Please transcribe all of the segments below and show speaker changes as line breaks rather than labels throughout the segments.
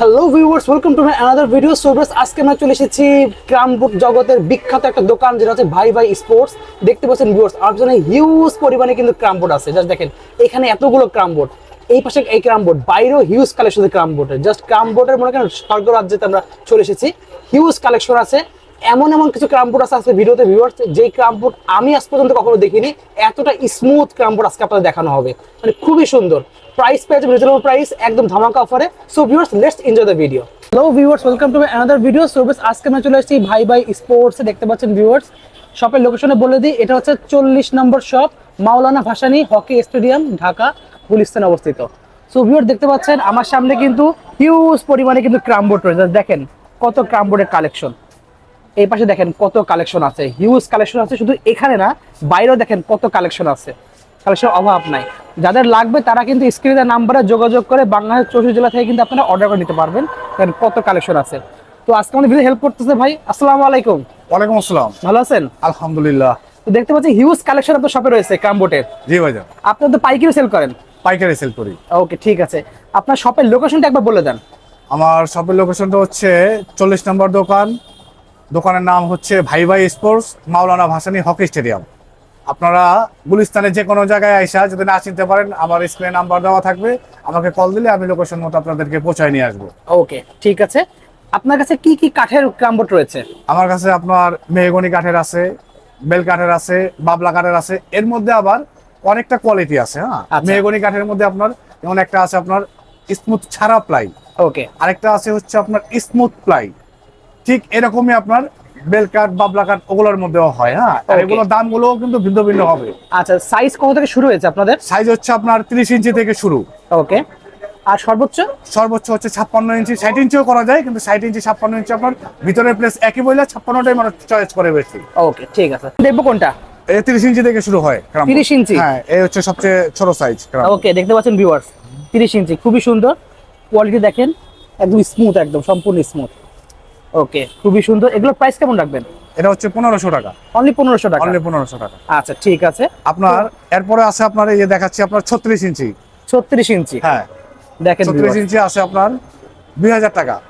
Hello viewers welcome to my another video সোভেস আজকে আমরা চলে এসেছি ক্রামবুট জগতের বিখ্যাত একটা দোকান, যেটা হচ্ছে ভাই ভাই স্পোর্টস দেখতে পাচ্ছেন ভিউয়ার্স আর জন্য হিউজ পরিমাণে কিন্তু ক্রামবোর্ড আছে। জাস্ট দেখেন, এখানে এতগুলো ক্রামবোর্ড এই পাশে এই ক্রামবোর্ড বাইরেও হিউজ কালেকশন ক্রামবোর্ডের জাস্ট ক্রামবোর্ডের মনে করেন, স্বর্গ রাজ্যেতে আমরা চলে এসেছি। হিউজ কালেকশন আছে। এমন এমন কিছু ক্রামবোর্ড আছে আজকে ভিডিওতে ভিউয়ার্স যেই ক্রামবোর্ড আমি আজ পর্যন্ত কখনো দেখিনি, এতটা স্মুথ ক্রামবোর্ড আজকে আপনাদের দেখানো হবে। মানে খুবই সুন্দর। প্রাইস পেয়ে রিজনেবল প্রাইস একদম ধামাকা অফারে so viewers let's enjoy the video hello viewers welcome to another video service আজকে আমরা চলে আসছি ভাই ভাই স্পোর্টস দেখতে পাচ্ছেন ভিউয়ার্স শপের লোকেশনে বলে দিই, এটা হচ্ছে চল্লিশ number shop Maulana Bhasani hockey stadium, Dhaka, Gulistan অবস্থিত। সো ভিউয়ার দেখতে পাচ্ছেন, আমার সামনে কিন্তু হিউজ পরিমাণে কিন্তু ক্রামবোর্ড রয়েছে। দেখেন, কত ক্রামবোর্ডের কালেকশন এই পাশে দেখেন কত কালেকশন আছে। হিউজ কালেকশন আছে শুধু এখানে না বাইরেও দেখেন কত কালেকশন আছে। কালেকশন অভাব নাই। যাদের লাগবে তারা কিন্তু স্ক্রিনে নাম্বারে যোগাযোগ করে বাংলাদেশ চৌষট্টি জেলা থেকে কিন্তু আপনারা অর্ডার করে নিতে পারবেন। দেখেন কত কালেকশন আছে। তো আজকে আমাদের ভিডিও হেল্প করতেছে ভাই আসসালামু আলাইকুম।
ওয়ালাইকুম আসসালাম।
ভালো আছেন?
আলহামদুলিল্লাহ।
তো দেখতে পাচ্ছি হিউজ কালেকশন আপনার শপে রয়েছে কামবোটের
জি ভাইজান।
আপনার তো পাইকারি সেল করেন?
পাইকারি সেল করি।
ওকে ঠিক আছে। আপনার শপের লোকেশনটা একবার বলে দেন।
আমার শপের লোকেশনটা হচ্ছে চল্লিশ নম্বর দোকান দোকানের নাম হচ্ছে Bhai Bhai sports Maulana Bhasani hockey stadium. আপনারা গুলিস্তানের যে কোনো জায়গায় আইসা যদি না চিনতে পারেন আমার স্ক্রিনে নাম্বার দেওয়া থাকবে। আমাকে কল দিলে আমি লোকেশন মতো আপনাদেরকে পৌঁছায় নিয়ে আসব।
ওকে ঠিক আছে। আপনার কাছে কি কি কাঠের ক্রামবোর্ড রয়েছে?
আমার কাছে আপনার মেহগনি কাঠের আছে বেল কাঠের আছে বাবলা কাঠের আছে। এর মধ্যে আবার অনেকটা কোয়ালিটি আছে হ্যাঁ?
আচ্ছা।
মেহগনি কাঠের মধ্যে আপনার যেমন একটা আছে আপনার স্মুথ ছাড়া প্লাই।
ওকে
আরেকটা আছে হচ্ছে আপনার স্মুথ প্লাই। ঠিক এরকমই আপনার বেল কাঠ বাবলা কাঠ ওগুলোর মধ্যেও হয় হ্যাঁ?
Okay.
দামগুলোও কিন্তু ভিন্ন ভিন্ন হবে।
আচ্ছা সাইজ কত থেকে শুরু হয়েছে আপনাদের?
সাইজ হচ্ছে আপনার তিরিশ ইঞ্চি থেকে শুরু।
ওকে আর সর্বোচ্চ?
সর্বোচ্চ হচ্ছে ছাপ্পান্ন ইঞ্চি ষাট ইঞ্চিও করা যায় কিন্তু ষাট ইঞ্চি ছাপ্পান্ন ইঞ্চি আপনার ভিতরের প্লেস একই বইলে ছাপ্পান্নটাই মানুষ চয়েস করে বেশি।
ওকে ঠিক আছে। দেখব কোনটা?
এই তিরিশ ইঞ্চি থেকে শুরু হয় ক্রাম
30 ইঞ্চি?
হ্যাঁ এই হচ্ছে সবচেয়ে ছোট সাইজ
ওকে দেখতে পাচ্ছেন ভিউয়ার্স তিরিশ ইঞ্চি খুবই সুন্দর। কোয়ালিটি দেখেন একদম স্মুথ একদম সম্পূর্ণ স্মুথ ওকে খুবই সুন্দর। এগুলোর প্রাইস কেমন রাখবেন?
এটা হচ্ছে পনেরোশো টাকা।
অনলি পনেরোশো টাকা?
অনলি পনেরোশো টাকা।
আচ্ছা ঠিক আছে।
আপনার এরপরে আছে আপনার এই যে দেখাচ্ছি আপনার ছত্রিশ ইঞ্চি।
ছত্রিশ ইঞ্চি?
হ্যাঁ।
দেখেন
ছত্রিশ ইঞ্চি আছে আপনার দুই হাজার টাকা।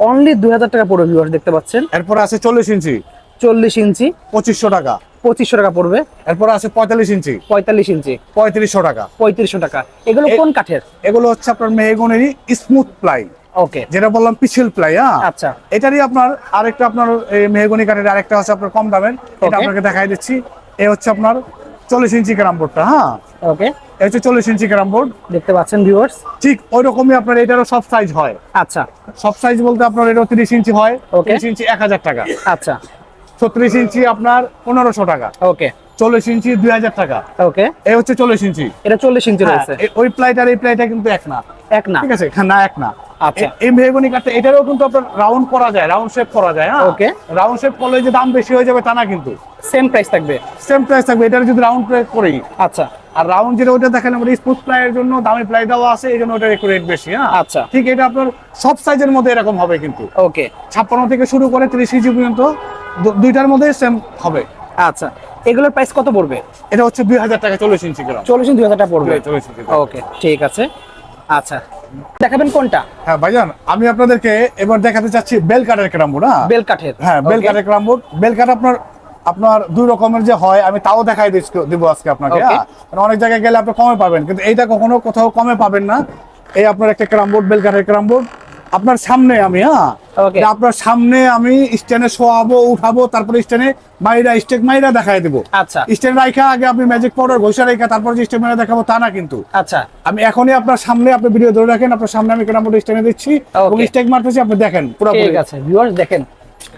অনলি দুই হাজার টাকা পড়বে ভিউয়ার্স দেখতে পাচ্ছেন?
এরপরে আছে চল্লিশ ইঞ্চি।
চল্লিশ ইঞ্চি।
পঁচিশশো টাকা।
পঁচিশশো টাকা পড়বে।
এরপরে আছে পঁয়তাল্লিশ ইঞ্চি।
পঁয়তাল্লিশ ইঞ্চি।
পঁয়ত্রিশশো টাকা।
পঁয়ত্রিশশো টাকা। এগুলো কোন কাঠের?
এগুলো হচ্ছে আপনার মেহগনেরই স্মুথ প্লাই।
ওকে
যেটা বললাম পিছিল প্লাই হ্যাঁ?
আচ্ছা।
এটারই আপনার আরেকটা আপনার মেহগনি কাঠের আরেকটা আছে আপনার কম দামের। এটা আপনাকে দেখাই দিচ্ছি। এ হচ্ছে আপনার চল্লিশ ইঞ্চি ক্যারাম বোর্ডটা হ্যাঁ?
ওকে
হচ্ছে চল্লিশ ইঞ্চি ক্যারাম বোর্ড।
দেখতে পাচ্ছেন ভিউয়ার্স
ঠিক ওই রকমই আপনার এটারও সব সাইজ হয়।
আচ্ছা।
সব সাইজ বলতে আপনার এটা তিরিশ ইঞ্চি হয়. তিরিশ ইঞ্চি এক হাজার টাকা।
আচ্ছা।
ছত্রিশ ইঞ্চি আপনার পনেরোশো টাকা।
ওকে
চল্লিশ ইঞ্চি দুই হাজার টাকা।
ওকে।
এ হচ্ছে চল্লিশ ইঞ্চি।
এটা চল্লিশ ইঞ্চি
হ্যাঁ,
রয়েছে।
ওই প্লাইটার এই প্লাইটা কিন্তু এক না।
এক না।
ঠিক আছে? হ্যাঁ, না এক না।
আচ্ছা।
এই মেহগনি কাঠটা এটারও কিন্তু আপনার রাউন্ড করা যায় রাউন্ড শেপ করা যায় হ্যাঁ?
Okay.
রাউন্ড শেপ করলে যে দাম বেশি হয়ে যাবে তা না কিন্তু।
সেম প্রাইস থাকবে।
সেম প্রাইস থাকবে এটার যদি রাউন্ড প্রাইস
আচ্ছা।
আর রাউন্ড যেটা ওটা দেখেন আমরা স্মুথ প্লাইয়ের জন্য দামি প্লাই দেওয়া আছে এই জন্য ওটার একটু রেট বেশি হ্যাঁ?
আচ্ছা।
ঠিক এটা আপনার সব সাইজের মধ্যে এরকম হবে কিন্তু।
ওকে।
ছাপ্পান্ন থেকে শুরু করে তিরিশ ইঞ্চি পর্যন্ত দুইটার মধ্যে সেম হবে।
আচ্ছা। এগুলোর প্রাইস কত পড়বে?
এটা হচ্ছে দুই হাজার টাকা চল্লিশ ইঞ্চি গ্রাম।
চল্লিশ দুই হাজার টাকা পড়বে। ওকে ঠিক আছে। আচ্ছা দেখাবেন কোনটা?
হ্যাঁ ভাইজান আমি আপনাদেরকে এবার দেখাতে চাচ্ছি বেল কাঠের ক্যারাম বোর্ড হ্যাঁ?
বেল কাঠের
হ্যাঁ বেল
Okay.
কাঠের ক্যারাম বেল কাঠ আপনার আপনার দুই রকমের যে হয় আমি তাও দেখাই দিব আজকে আপনাকে. হ্যাঁ? অনেক জায়গায় গেলে আপনি কমে পাবেন কিন্তু এইটা কখনো কোথাও কমে পাবেন না। এই আপনার একটা ক্যারাম বোর্ড বেল কাঠের ক্যারাম বোর্ড আপনার সামনে আমি হ্যাঁ? আপনার সামনে আমি স্ট্যান্ডে শোয়াবো উঠাবো তারপরে স্ট্যান্ডে মাইরা স্টেক মাইরা দেখাই দেবো।
আচ্ছা।
স্ট্যান্ড রাখা আগে আপনি ম্যাজিক পাউডার ঘষা রেখা তারপর যে স্টেক মাইরা দেখাবো তা না কিন্তু।
আচ্ছা।
আমি এখনই আপনার সামনে আপনি ভিডিও ধরে রাখেন আপনার সামনে আমি বোর্ড স্ট্যান্ডে দিচ্ছি এবং স্টেক মারতেছি আপনি দেখেন পুরো
ঠিক আছে ভিউয়ার্স দেখেন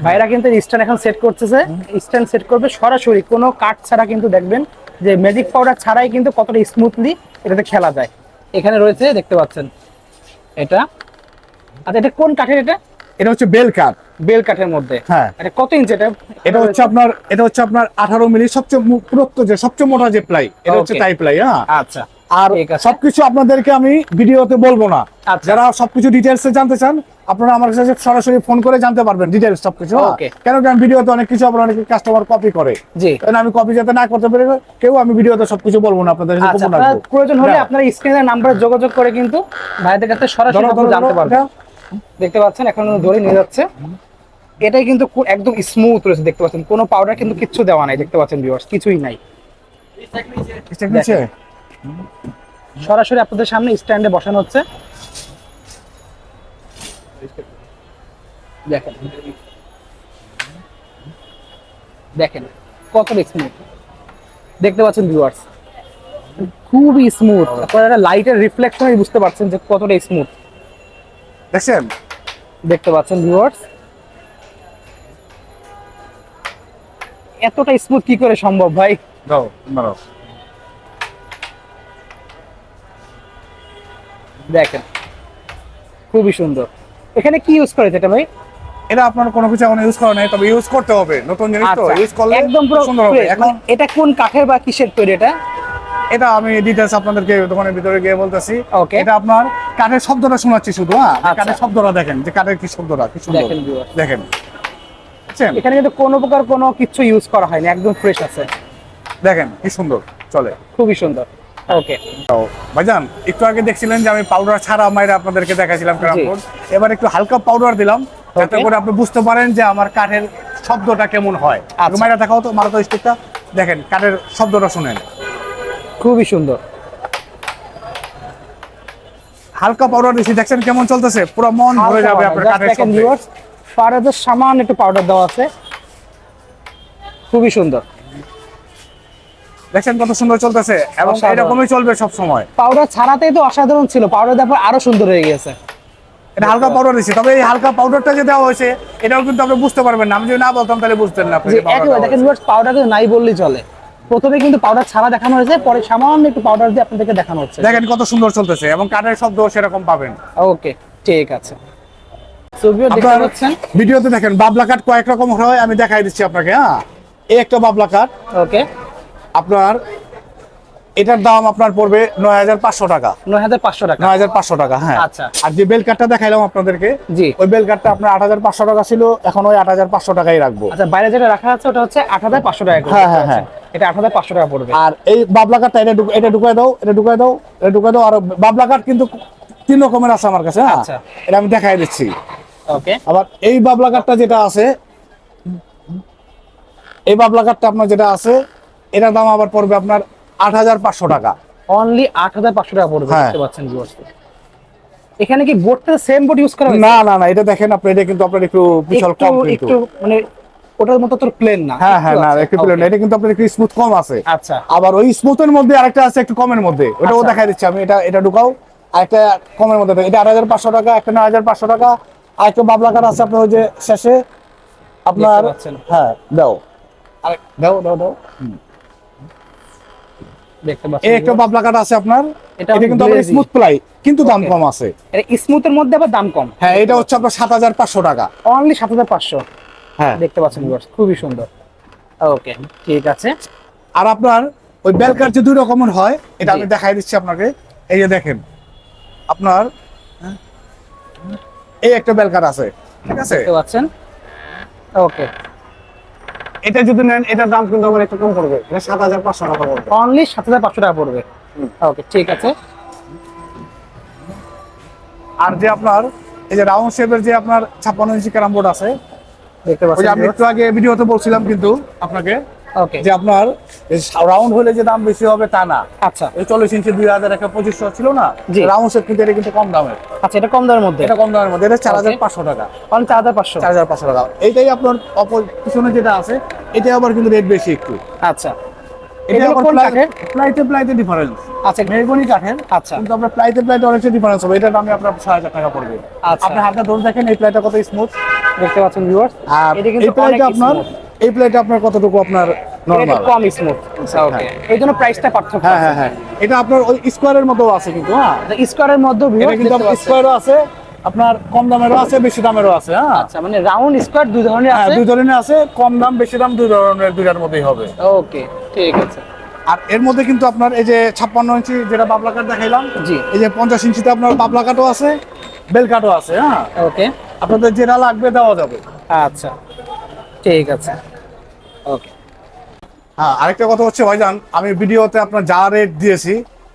ভাইরা কিন্তু স্ট্যান্ড এখন সেট করতেছে। স্ট্যান্ড সেট করবে সরাসরি কোনো কাঠ ছাড়া কিন্তু দেখবেন যে ম্যাজিক পাউডার ছাড়াই কিন্তু কতটা স্মুথলি এটাতে খেলা যায়। এখানে রয়েছে দেখতে পাচ্ছেন এটা আচ্ছা এটা কোন কাঠের এটা?
এটা হচ্ছে বেল কাঠ।
বেল কাঠের মধ্যে।
হ্যাঁ।
এটা কত ইঞ্চ এটা?
এটা হচ্ছে আপনার এটা হচ্ছে আপনার আঠারো মিলি সবচেয়ে পুরুত্ব যে সবচেয়ে মোটা যে প্লাই এটা হচ্ছে টাই প্লাই হ্যাঁ।
আচ্ছা
আর সবকিছু আপনাদেরকে আমি ভিডিওতে বলব না।
আচ্ছা।
যারা সবকিছু ডিটেলস জানতে চান আপনারা আমার কাছে সরাসরি ফোন করে জানতে পারবেন ডিটেলস সবকিছু হ্যাঁ? কেন কি আমি ভিডিওতে অনেক কিছু আপনার অনেক কাস্টমার কপি করে। কারণ আমি কপি যাতে না করতে পারি কেউ আমি ভিডিওতে সবকিছু বলব না আপনাদের
আচ্ছা। প্রয়োজন হলে। আপনার স্ক্রিনের নাম্বারে যোগাযোগ করে কিন্তু ভাইদের কাছে সরাসরি জানতে পারবেন।
এটা।
দেখতে পাচ্ছেন এখন ধরে নিয়ে যাচ্ছে। এটাই কিন্তু একদম স্মুথ রয়েছে দেখতে পাচ্ছেন। কোনো পাউডার কিন্তু কিচ্ছু দেওয়া নাই দেখতে পাচ্ছেন ভিউয়ার্স কিছুই নাই। সরাসরি আপনাদের সামনে স্ট্যান্ডে বসানো হচ্ছে। দেখেন। দেখেন কতটা স্মুথ দেখতে পাচ্ছেন ভিউয়ার্স খুবই স্মুথ একটা লাইটের রিফ্লেকশনে বুঝতে পারছেন যে কতটা স্মুথ
দেখছেন?
দেখতে পাচ্ছেন ভিউয়ার্স এতটা স্মুথ কি করে সম্ভব ভাই?
দাও দাও
দেখেন খুবই সুন্দর। এখানে কি ইউজ করেছে এটা ভাই?
এটা আপনার কোনো কিছু এখন ইউজ করা নাই তবে ইউজ করতে হবে। নতুন জিনিস তো
আচ্ছা,
ইউজ করলে
একদম পুরো
সুন্দর হবে। এখন
মানে এটা কোন কাঠের বা কিসের তৈরি এটা?
এটা আমি ডিটেলস আপনাদেরকে দোকানের ভিতরে গিয়ে বলতেছি. এটা আপনার কাঠের শব্দটা শোনাচ্ছি শুধু হ্যাঁ?
আচ্ছা।
কাঠের শব্দটা দেখেন যে কাঠের কি শব্দটা কি সুন্দর।
দেখেন
দেখেন।
এখানে কিন্তু কোনো প্রকার কোনো কিছু ইউজ করা হয়নি একদম ফ্রেশ আছে।
দেখেন কি সুন্দর চলে।
খুবই সুন্দর। ওকে
ভাইজান একটু আগে দেখছিলেন যে আমি পাউডার ছাড়া মাইরা আপনাদেরকে এবার একটু হালকা পাউডার দিলাম যাতে করে আপনি বুঝতে পারেন যে আমার কাঠের শব্দটা কেমন হয়।
আচ্ছা।
মাইরা দেখাও তো মারা তো স্টিকটা দেখেন কাঠের শব্দটা শুনেন।
খুবই সুন্দর।
হালকা পাউডার দিছি দেখছেন কেমন চলতেছে? পুরো মন ভরে যাবে আপনার
ভিউয়ার্স পাউডার সামান্য একটু পাউডার দেওয়া আছে। খুবই সুন্দর।
দেখছেন কত সুন্দর চলতেছে? এবং এরকমই চলবে সব সময়।
পাউডার ছাড়াতেই তো অসাধারণ ছিল পাউডার দেওয়ার পর আরও সুন্দর হয়ে গেছে
এটা হালকা পাউডার দিছি তবে এই হালকা পাউডারটা যে দেওয়া হয়েছে এটাও কিন্তু আপনি বুঝতে পারবেন না। আমি যদি না বলতাম তাহলে বুঝতেন না আপনি
দেখেন পাউডার কিন্তু নাই বললেই চলে। প্রথমে কিন্তু পাউডার ছাড়া দেখানো হয়েছে পরে সামান্য একটু পাউডার দিয়ে আপনাদেরকে দেখানো হচ্ছে।
দেখেন কত সুন্দর চলতেছে এবং কাঠের শব্দ সেরকম পাবেন।
ওকে ঠিক আছে।
ভিডিওতে দেখেন বাবলা কাঠ কয়েক রকম হয় আমি দেখাই দিচ্ছি আপনাকে হ্যাঁ? এই একটা বাবলা কাঠ।
ওকে
আপনার এটার দাম আপনার পড়বে নয় হাজার পাঁচশো টাকা।
নয় হাজার পাঁচশো টাকা।
নয় হাজার পাঁচশো টাকা হ্যাঁ।
আচ্ছা।
আর যে বেল কাঠটা দেখাইলাম আপনাদেরকে
জি।
ওই বেল কাঠটা আপনার আট হাজার পাঁচশো টাকা ছিল এখন ওই আট হাজার পাঁচশো টাকাই রাখব।
আচ্ছা বাইরে যেটা রাখা আছে ওটা হচ্ছে আট হাজার পাঁচশো টাকা
হ্যাঁ, হ্যাঁ, হ্যাঁ।
এটা আট হাজার পাঁচশো টাকা পড়বে।
আর এই বাবলা কাঠটা এটা এটা ঢুকাই দাও এটা ঢুকাই দাও এটা ঢুকাই দাও। আর বাবলা কাঠ কিন্তু তিন রকমের আছে আমার কাছে হ্যাঁ।
আচ্ছা।
এটা আমি দেখাই দিচ্ছি।
ওকে।
আবার এই বাবলা কাঠটা যেটা আছে এই বাবলা কাঠটা আপনার যেটা আছে এটার দাম আবার পড়বে আপনার আট হাজার পাঁচশো টাকা।
অনলি আট হাজার পাঁচশো টাকা পড়বে
হ্যাঁ।
দেখতে পাচ্ছেন এখানে কি বোর্ডটা সেম বোর্ড ইউজ করা
না না না এটা দেখেন আপনি এটা কিন্তু আপনার একটু বিশাল কম
একটু মানে ওটার মতো তোর প্লেন না।
হ্যাঁ হ্যাঁ না একটু প্লেন এটা কিন্তু আপনার একটু স্মুথ কম আছে।
আচ্ছা।
আবার ওই স্মুথের মধ্যে আরেকটা আছে একটু কমের মধ্যে। ওটাও
আচ্ছা।
দেখাই দিচ্ছি আমি এটা এটা ঢুকাও। আর একটা কমের মধ্যে এটা আট হাজার পাঁচশো টাকা একটা নয় হাজার পাঁচশো টাকা। আর একটা বাবলা কাঠ আছে আপনার ওই যে শেষে। আপনার হ্যাঁ দাও। আর দাও দাও দাও। এই একটা বাবলা কাঠ আছে আপনার।
এটা
কিন্তু আপনার স্মুথ প্লাই কিন্তু দাম কম আছে।
এটা স্মুথের মধ্যে আবার দাম কম।
হ্যাঁ এটা হচ্ছে আপনার সাত হাজার পাঁচশো টাকা।
অনলি সাত হাজার পাঁচশো।
হ্যাঁ।
দেখতে পাচ্ছেন খুবই সুন্দর। ওকে ঠিক আছে।
আর আপনার ওই বেলকার যে দুই রকমের হয় এটা আমি দেখাই দিচ্ছি আপনাকে। এই যে দেখেন আপনার হ্যাঁ, এই একটা বেলকার আছে ঠিক আছে?
দেখতে পাচ্ছেন। ওকে
এটা যদি নেন এটার দাম কিন্তু আমার একটু কম পড়বে। এটা সাত হাজার পাঁচশো টাকা পড়বে।
অনলি সাত হাজার পাঁচশো টাকা পড়বে। ওকে ঠিক আছে।
আর যে আপনার এই যে রাউন্ড শেপের যে আপনার ছাপ্পান্ন ইঞ্চি ক্যারাম বোর্ড আছে
দেখতে
পাচ্ছি আমি একটু আগে ভিডিওতে বলছিলাম কিন্তু আপনাকে যে আপনার রাউন্ড হলে যে দাম বেশি হবে তা না।
আচ্ছা।
চল্লিশ ইঞ্চি দুই হাজার একটা পঁচিশশো ছিল না? রাউন্ড শেপ কিন্তু এটা কিন্তু কম দামের।
আচ্ছা এটা কম দামের মধ্যে?
এটা কম দামের মধ্যে এটা চার হাজার পাঁচশো টাকা।
অনলি চার হাজার পাঁচশো।
চার হাজার পাঁচশো টাকা। এইটাই আপনার অপর পিছনে যেটা আছে এটা আবার কিন্তু রেট বেশি একটু।
আচ্ছা।
এটা আবার? প্লাইতে প্লাইতে ডিফারেন্স
আচ্ছা
মেহগনি কাঠের।
আচ্ছা।
কিন্তু আপনার প্লাইতে প্লাইতে অনেকটা ডিফারেন্স হবে। এটার দামে আপনার ছয় হাজার টাকা পড়বে।
আচ্ছা।
ধরে দেখেন এই প্লাইটা কত স্মুথ
দেখতে পাচ্ছেন ভিউয়ার্স
আর এই প্লাইটা আপনার। এই প্লাইটা আপনার কতটুকু আপনার নরমাল
কম স্মুথ আচ্ছা ওকে এই জন্য প্রাইসটা পার্থক্য
হ্যাঁ হ্যাঁ হ্যাঁ। এটা আপনার ওই স্কোয়ারের মতো আছে কিন্তু হ্যাঁ?
স্কোয়ারের মধ্যে
এটা কিন্তু স্কোয়ারও আছে আপনার কম দামেরও আছে বেশি দামেরও আছে হ্যাঁ?
আচ্ছা মানে রাউন্ড স্কোয়ার দুই ধরনের
হ্যাঁ
আছে?
দুই ধরনের আছে কম দাম বেশি দাম দুই ধরনের দুইটার মধ্যেই হবে।
ওকে ঠিক আছে।
আর এর মধ্যে কিন্তু আপনার এই যে ছাপ্পান্ন ইঞ্চি যেটা বাবলা কাঠ দেখাইলাম
জি।
এই যে পঞ্চাশ ইঞ্চিতে আপনার বাবলা কাঠও আছে বেল কাঠও আছে হ্যাঁ?
ওকে
আপনাদের যেটা লাগবে দেওয়া যাবে।
আচ্ছা। ঠিক আছে। ওকে
হ্যাঁ আরেকটা কথা হচ্ছে ভাইজান আমি ভিডিওতে আপনার যা রেট দিয়েছি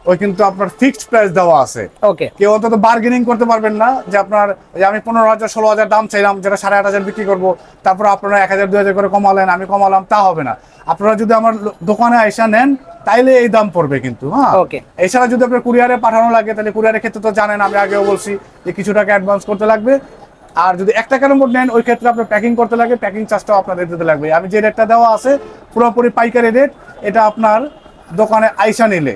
ওই কিন্তু আপনার ফিক্সড প্রাইস দেওয়া আছে।
ওকে
কেউ অন্তত বার্গেনিং করতে পারবেন না যে আপনার যে আমি পনেরো হাজার ষোলো হাজার দাম চাইলাম যেটা সাড়ে আট হাজার বিক্রি করব তারপর আপনারা এক হাজার দুই হাজার করে কমালেন আমি কমালাম তা হবে না। আপনারা যদি আমার দোকানে আইসা নেন তাইলে এই দাম পড়বে কিন্তু হ্যাঁ।
ওকে
এছাড়া যদি আপনার কুরিয়ারে পাঠানো লাগে তাহলে কুরিয়ারের ক্ষেত্রে তো জানেন আমি আগেও বলছি যে কিছু টাকা অ্যাডভান্স করতে লাগবে আর যদি একটা টাকার নোট নেন ওই ক্ষেত্রে আপনার প্যাকিং করতে লাগে প্যাকিং চার্জটাও আপনাদের দিতে লাগবে। আমি যে রেটটা দেওয়া আছে পুরোপুরি পাইকারি রেট এটা আপনার দোকানে আইসা নিলে।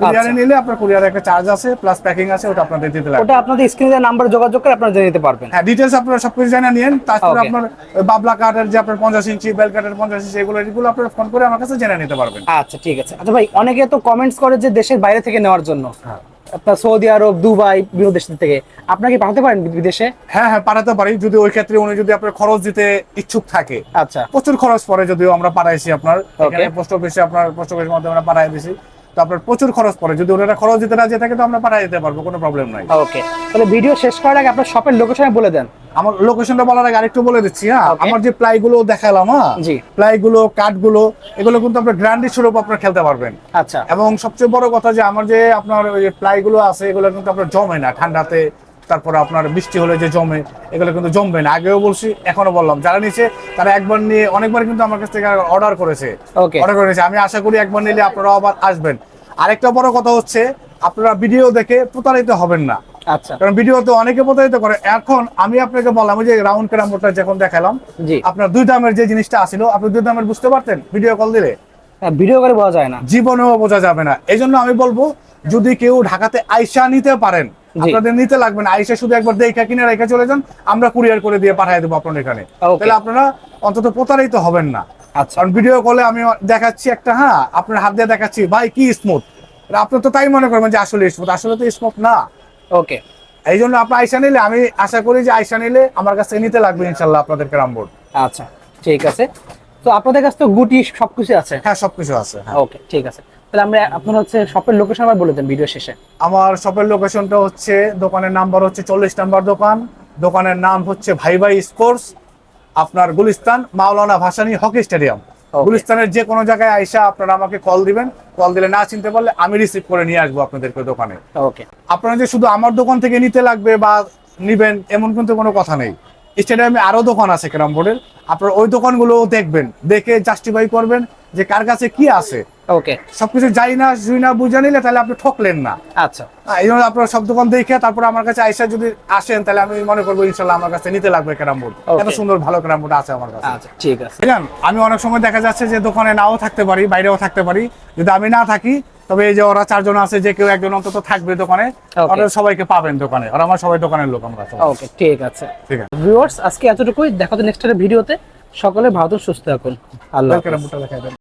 কুরিয়ারে
আচ্ছা।
নিলে আপনার কুরিয়ারে একটা চার্জ আছে প্লাস প্যাকিং আছে ওটা আপনাদের দিতে লাগবে।
ওটা আপনাদের স্ক্রিনে নাম্বার যোগাযোগ করে আপনারা জেনে নিতে পারবেন।
হ্যাঁ ডিটেলস আপনারা সবকিছু জানা নিয়েন। তারপরে আপনার বাবলা কাঠের যে আপনার পঞ্চাশ ইঞ্চি বেল কাঠের পঞ্চাশ ইঞ্চি এগুলো এগুলো আপনারা ফোন করে আমার কাছে জেনে নিতে পারবেন।
আচ্ছা ঠিক আছে। আচ্ছা ভাই অনেকে তো কমেন্টস করে যে দেশের বাইরে থেকে নেওয়ার জন্য। আপনার সৌদি আরব দুবাই বিভিন্ন দেশ থেকে। আপনাকে পাঠাতে পারেন বিদেশে?
হ্যাঁ হ্যাঁ পাঠাতে পারি। যদি ওই ক্ষেত্রে উনি যদি আপনার খরচ দিতে ইচ্ছুক থাকে।
আচ্ছা।
প্রচুর খরচ পড়ে যদিও আমরা পাঠাইছি আপনার। এখানে পোস্ট অফিসে আপনার পোস্ট অফিসের মাধ্যমে আমরা পাঠাই দিছি। তো আপনার প্রচুর খরচ পড়ে। যদি ওনারা খরচ দিতে রাজি থাকে তো আমরা পাঠিয়ে দিতে পারব কোনো প্রবলেম নাই।
ওকে তাহলে ভিডিও শেষ করার আগে আপনার শপের লোকেশনে বলে দেন।
আমার লোকেশনটা বলার আগে আরেকটু বলে দিচ্ছি হ্যাঁ? আমার যে প্লাই গুলো দেখালাম হ্যাঁ। প্লাই গুলো কাঠগুলো এগুলো কিন্তু আপনার গ্র্যান্ডি স্বরূপ আপনার খেলতে পারবেন।
আচ্ছা।
এবং সবচেয়ে বড় কথা যে আমার যে আপনার ওই প্লাই গুলো আছে এগুলো কিন্তু আপনার জমে না ঠান্ডাতে। তারপরে আপনার বৃষ্টি হলে যে জমে এগুলো কিন্তু জমবে না। আগেও বলছি এখনও বললাম। যারা নিচে তারা একবার নিয়ে অনেকবার কিন্তু আমার কাছ থেকে অর্ডার করেছে. অর্ডার করেছে আমি আশা করি একবার নিলে আপনারা আবার আসবেন। আরেকটা বড় কথা হচ্ছে আপনারা ভিডিও দেখে প্রতারিত হবেন না।
আচ্ছা।
কারণ ভিডিওতে অনেকে প্রতারিত করে। এখন আমি আপনাকে বললাম যে রাউন্ড ক্যারামবোর্ডটা যখন দেখালাম আপনার দুই দামের যে জিনিসটা আসিল আপনি দুই দামের বুঝতে পারতেন? ভিডিও কল দিলে?
হ্যাঁ, ভিডিও করে বোঝা যায় না।
জীবনেও বোঝা যাবে না। এই জন্য আমি বলব যদি কেউ ঢাকাতে আইসা নিতে পারেন আপনাদের নিতে লাগবে না। আইসা শুধু একবার দেখা কিনে রেখে চলে যান আমরা কুরিয়ার করে দিয়ে পাঠিয়ে দেবো আপনার এখানে। তাহলে আপনারা অন্তত প্রতারিত হবেন না।
আচ্ছা।
কারণ ভিডিও কলে আমি দেখাচ্ছি একটা হ্যাঁ আপনার হাত দিয়ে দেখাচ্ছি ভাই কি স্মুথ আপনার তো তাই মনে করবেন যে আসলে স্মুথ আসলে তো স্মুথ না।
ওকে।
এই জন্য আপনি আইসা নিলে আমি আশা করি যে আইসা নিলে আমার কাছে নিতে লাগবে ইনশাল্লাহ আপনাদের ক্যারাম বোর্ড।
আচ্ছা ঠিক আছে। তো আপনাদের কাছে তো গুটি সবকিছু আছে?
হ্যাঁ সবকিছু আছে হ্যাঁ।
ওকে ঠিক আছে। তাহলে আমরা আপনার হচ্ছে শপের লোকেশন আবার বলে দেন ভিডিও শেষে।
আমার শপের লোকেশনটা হচ্ছে দোকানের নাম্বার হচ্ছে চল্লিশ নাম্বার দোকান। দোকানের নাম হচ্ছে ভাই ভাই স্পোর্টস আপনার গুলিস্তান মাওলানা ভাসানী হকি স্টেডিয়াম. গুলিস্তানের যে কোনো জায়গায় আইসা আপনারা আমাকে কল দিবেন। কল দিলে না চিনতে পারলে আমি রিসিভ করে নিয়ে আসব আপনাদেরকে দোকানে।
ওকে
আপনারা যে শুধু আমার দোকান থেকে নিতে লাগবে বা নিবেন এমন কিন্তু কোনো কথা নেই। স্টেডিয়ামে আরও দোকান আছে ক্যারাম বোর্ডের। আপনারা ওই দোকানগুলো দেখবেন দেখে জাস্টিফাই করবেন যে কার কাছে কি আছে।
ওকে
সবকিছু যাই না জুই না বুঝা নিলে তাহলে আপনি ঠকলেন না।
আচ্ছা।
এই জন্য আপনারা সব দোকান দেখে তারপর আমার কাছে আইসা যদি আসেন তাহলে আমি মনে করব ইনশাল্লাহ আমার কাছে নিতে লাগবে ক্যারাম বোর্ড এত সুন্দর ভালো ক্যারাম বোর্ড আছে আমার কাছে।
আচ্ছা ঠিক আছে।
বুঝলেন আমি অনেক সময় দেখা যাচ্ছে যে দোকানে নাও থাকতে পারি বাইরেও থাকতে পারি। যদি আমি না থাকি তবে এই যে ওরা চারজন আছে যে কেউ একজন অন্তত থাকবে দোকানে. ওরা সবাইকে পাবেন দোকানে। আর আমার সবাই দোকানের লোক আমরা।
ওকে ঠিক আছে।
ঠিক আছে।
ভিউয়ার্স আজকে এতটুকুই। দেখা তো নেক্সট ভিডিওতে। সকলে ভালো থাকুন, সুস্থ থাকুন। আল্লাহ